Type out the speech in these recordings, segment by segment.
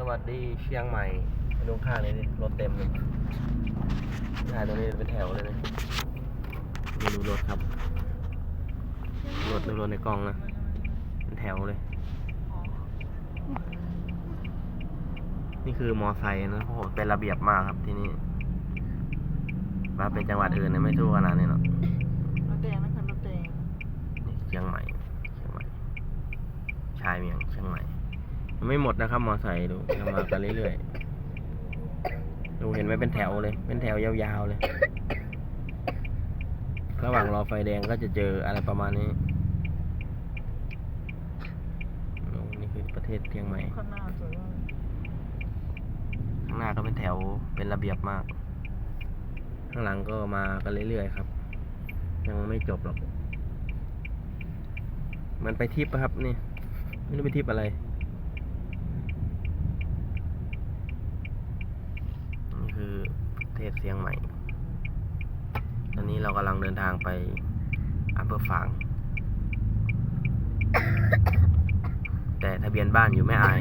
สวัสดีเชียงใหม่ไปดูข้างนี้ดิรถเต็มเลยถ่ายตรงนี้เป็นแถวเลยนะดูดูรถครับ รถดูรถในกล้องนะเป็นแถวเลย นี่คือมอไซค์นะโอ้โหเป็นระเบียบมากครับที่นี่ว่าเป็นจังหวัดอื่นเนี่ยไม่สู้ขนาดนี้หรอกรถแดงนะคะรถแดงนี่เชียงใหม่เชียงใหม่ชายเมียงเชียงใหม่มัน ไม่หมดนะครับมอไซค์ดูยังมากันเรื่อยๆ ดูเห็นไหมเป็นแถวเลย เป็นแถวยาวๆเลย ระหว่างรอไฟแดงก็จะเจออะไรประมาณนี้นี่คือประเทศเชียงใหม่ข้างหน้าสวยมากข้างหน้าก็เป็นแถวเป็นระเบียบมาก ข้างหลังก็มากันเรื่อยๆครับ ยังไม่จบหรอก มันไปทิปอะครับนี่ ไม่รู้ไปทิปอะไร นี่ คือประเทศเชียงใหม่ ตอนนี้เรากำลังเดินทางไปอำเภอฝาง แต่ทะเบียนบ้านอยู่แม่อาย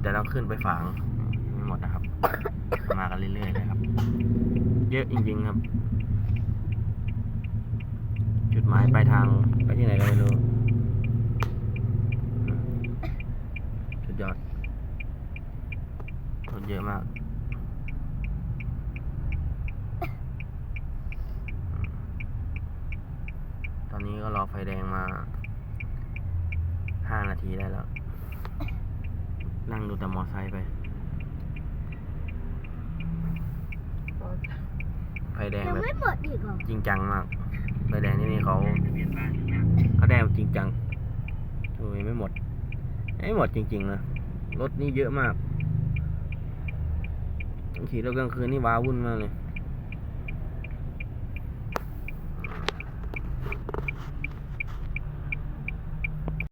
แต่เราขึ้นไปฝางไม่หมดนะครับ มากันเรื่อยๆเลยครับ เยอะจริงๆครับ จุดหมายปลายทางไปที่ไหนก็ไม่รู้สุดยอดรถเยอะมาก ตอน นี้ก็รอไฟแดงมาห้านาทีได้แล้ว นั่งดูแต่มอไซค์ไป ไฟแดงยังแบบไม่หมดอีกเหรอจริงจังมาก ไฟแดงที่นี่เขาเขาแดงจริงจังโอ้ยไม่หมด ไม่หมดจริงๆนะรถนี่เยอะมากขี่รถกลางคืนนี่ว้าวุ่นมากเลย